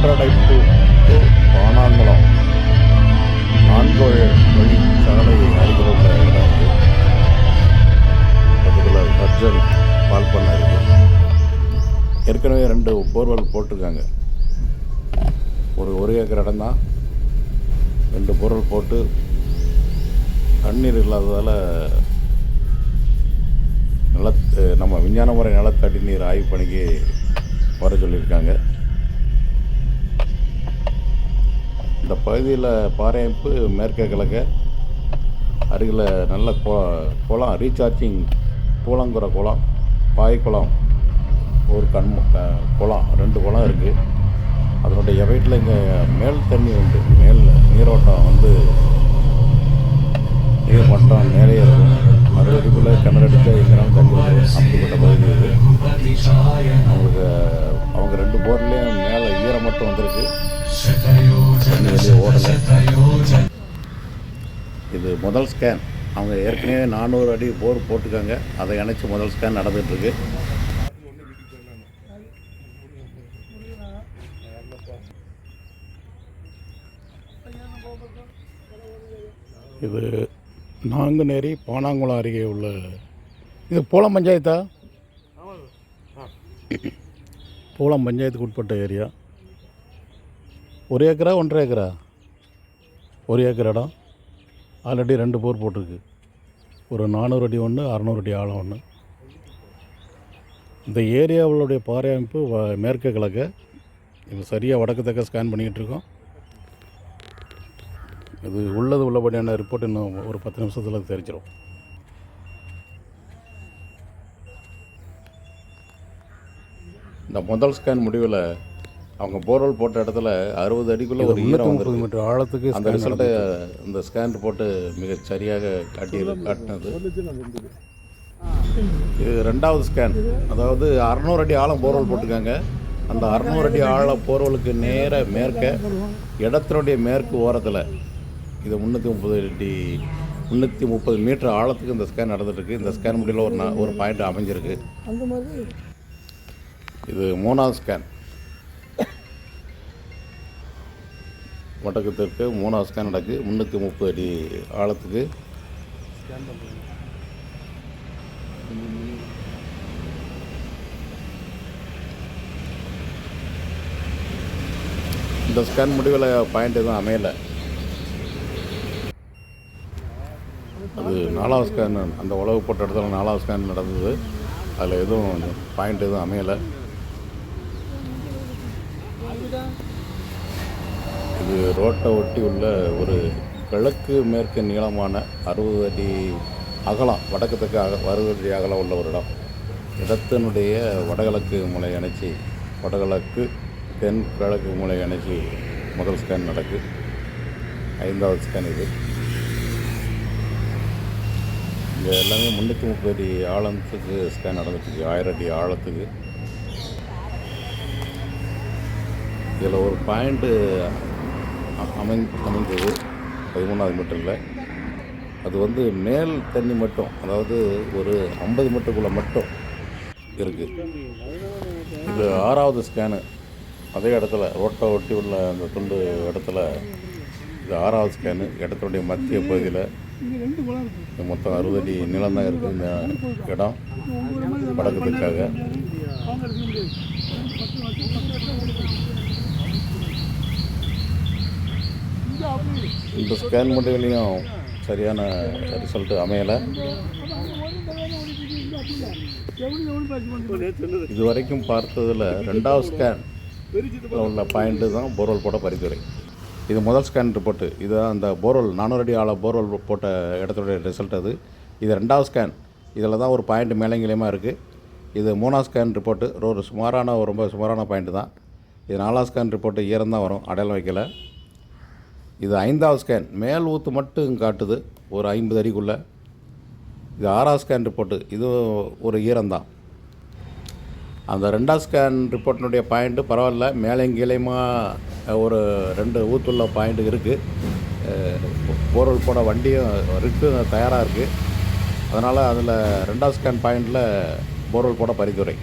ஒன்றடைப்பு பானாங்குளம் நான்கு வழி சாலை அருகில் உள்ள இடம் இது பக்கத்தில் அர்ஜுன் பால் பண்ண இருக்கு. ஏற்கனவே ரெண்டு போர்வெல் போட்டிருக்காங்க. ஒரு ஒரு ஏக்கர் இடம் தான். ரெண்டு போர்வெல் போட்டு தண்ணீர் இல்லாததால் நிலத்து நம்ம விஞ்ஞான முறை நிலத்தடி நீர் ஆய்வு பணிக்கு வர சொல்லியிருக்காங்க. இந்த பகுதியில் பாறையமைப்பு மேற்கே கிழக்க அருகில் நல்ல கொ குளம் ரீசார்ஜிங் பூலங்குற குளம் பாய் குளம் ஒரு கண் குளம் ரெண்டு குளம் இருக்குது அதனுடைய எவைட்டில் இங்கே மேல் தண்ணி உண்டு. மேல் நீரோட்டம் வந்து நீர் மட்டம் நிறைய இருக்கும். அறுபது கிணறு அடித்தா எங்கேனாலும் தண்ணி வரும். அப்படிப்பட்ட பகுதி இது. அவங்களுக்கு அவங்க ரெண்டு போர்லேயும் மேலே ஈரம் மட்டும் வந்திருக்கு. ஓடலை இது முதல் ஸ்கேன் அவங்க ஏற்கனவே நானூறு அடி போர் போட்டிருக்காங்க அதை இணைச்சி முதல் ஸ்கேன் நடந்துகிட்ருக்கு. இது நாங்குநேரி பானாங்குளம் அருகே உள்ள இது பூலம் பஞ்சாயத்தா? பூலம் பஞ்சாயத்துக்கு உட்பட்ட ஏரியா. ஒரு ஏக்கரா ஒன்றரை ஏக்கரா? ஒரு ஏக்கர் இடம். ஆல்ரெடி ரெண்டு போர் போட்டிருக்கு. ஒரு நானூறு அடி ஒன்று அறநூறு அடி ஆழம் ஒன்று இந்த ஏரியாவுடைய பாறை அமைப்பு வ- மேற்கு கிழக்க. இது சரியாக வடக்கு தக்க ஸ்கேன் பண்ணிக்கிட்டு இருக்கோம். இது உள்ளது உள்ளபடியான ரிப்போர்ட் இன்னும் ஒரு பத்து நிமிஷத்தில் தெரிஞ்சிடும் இந்த முதல் ஸ்கேன் முடிவில் அவங்க போர்வெல் போட்ட இடத்துல அறுபது அடிக்குள்ளே ஒரு ஈரம் முப்பது மீட்டர் ஆழத்துக்கு அந்த ரிசல்ட்டை இந்த ஸ்கேன் ரிப்போர்ட்டு மிக சரியாக காட்டி காட்டினது. இது ரெண்டாவது ஸ்கேன் அதாவது அறநூறு அடி ஆழம் போர்வெல் போட்டிருக்காங்க. அந்த அறநூறு அடி ஆழ போர்வலுக்கு நேர மேற்க இடத்தினுடைய மேற்கு ஓரத்தில் இது முந்நூற்றி முப்பது அடி முந்நூற்றி முப்பது மீட்டர் ஆழத்துக்கு இந்த ஸ்கேன் நடந்துட்டுருக்கு. இந்த ஸ்கேன் முடியல ஒரு ஒரு பாயிண்ட் அமைஞ்சிருக்கு. இது மூணாவது ஸ்கேன் வடக்கு தெற்கு மூணாவது ஸ்கேன் நடக்கு. முந்நூற்றி முப்பது அடி ஆழத்துக்கு. இந்த ஸ்கேன் முடிவில் பாயிண்ட் எதுவும் அமையலை. அது நாலாவது ஸ்கேன் அந்த உழவு போட்ட இடத்துல நாலாவது ஸ்கேன் நடந்தது. அதில் எதுவும் பாயிண்ட் எதுவும் அமையலை. இது ரோட்டை ஒட்டி உள்ள ஒரு கிழக்கு மேற்கு நீளமான அறுபது அடி அகலம் வடக்கு தெற்கு அக அறுபது அடி அகலம் உள்ள ஒரு இடம். இடத்தினுடைய வடகிழக்கு மூலை அணைச்சி வடகிழக்கு தென் கிழக்கு மூலை அணைச்சி முதல் ஸ்கேன் நடக்கு. ஐந்தாவது ஸ்கேன் இது. இங்கே எல்லாமே முந்நூற்றி முப்பது அடி ஆழத்துக்கு ஸ்கேன் நடந்துட்டுருக்கு. ஆயிரம் அடி ஆழத்துக்கு. இதில் ஒரு பாயிண்ட்டு அமைந் அமைந்தது பதிமூணாவது மீட்டரில். அது வந்து மேல் தண்ணி மட்டும் அதாவது ஒரு ஐம்பது மீட்டருக்குள்ளே மட்டும் இருக்குது இது ஆறாவது ஸ்கேனு. அதே இடத்துல ரோட்டை ஒட்டி உள்ள அந்த துண்டு இடத்துல இது ஆறாவது ஸ்கேனு. இடத்துடைய மத்திய பகுதியில் மொத்தம் அறுபது அடி நிலம் தான் இருக்குது இந்த இடம் வடக்கு இந்த ஸ்கேன் முடிவுலையும் சரியான ரிசல்ட் அமையலை. இது வரைக்கும் பார்த்ததில் ரெண்டாவது ஸ்கேன் உள்ள பாயிண்ட்டு தான் போர்வெல் போட பரிந்துரை. இது முதல் ஸ்கேன் ரிப்போர்ட்டு இதுதான் அந்த போர்வெல் நானூறு அடி ஆழ போர்வெல் போட்ட இடத்துடைய ரிசல்ட் அது. இது ரெண்டாவது ஸ்கேன் இதில் தான் ஒரு பாயிண்ட் மேலங்கிலியமாக இருக்குது இது மூணாவது ஸ்கேன் ரிப்போர்ட்டு ஒரு சுமாரான ஒரு ரொம்ப சுமாரான பாயிண்ட்டு தான். இது நாலாவது ஸ்கேன் ரிப்போர்ட்டு ஈரம் தான் வரும். அடையாளம் வைக்கல. இது ஐந்தாவது ஸ்கேன் மேல் ஊத்து மட்டும் காட்டுது. ஒரு ஐம்பது அடிக்குள்ளே. இது ஆறாவது ஸ்கேன் ரிப்போர்ட்டு இது ஒரு ஈரம்தான். அந்த ரெண்டாவது ஸ்கேன் ரிப்போர்ட்டினுடைய பாயிண்ட்டு பரவாயில்ல. மேலேயும் கீழேயுமா ஒரு ரெண்டு ஊத்துள்ள பாயிண்ட் இருக்குது போர்வெல் போட வண்டியும் இருக்குது தயாராக இருக்குது அதனால் அதில் ரெண்டாவது ஸ்கேன் பாயிண்டில் போர்வெல் போட பரிந்துரை.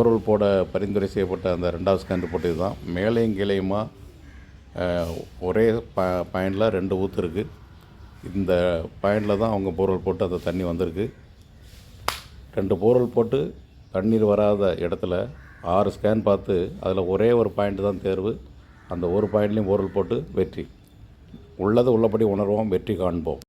போர்வெல் போட பரிந்துரை செய்யப்பட்ட அந்த ரெண்டாவது ஸ்கேன் ரிப்போர்ட் இதுதான் மேலேயும் கீழேயுமா ஒரே ப பாயிண்டில் ரெண்டு ஊற்று இருக்குது இந்த பாயிண்டில் தான் அவங்க போர்வல் போட்டு அந்த தண்ணி வந்திருக்கு. ரெண்டு போர்வல் போட்டு தண்ணீர் வராத இடத்துல ஆறு ஸ்கேன் பார்த்து அதில் ஒரே ஒரு பாயிண்ட் தான் தேர்வு. அந்த ஒரு பாயிண்ட்லேயும் போர்வல் போட்டு வெற்றி. உள்ளது உள்ளபடி உணர்வோம் வெற்றி காண்போம்.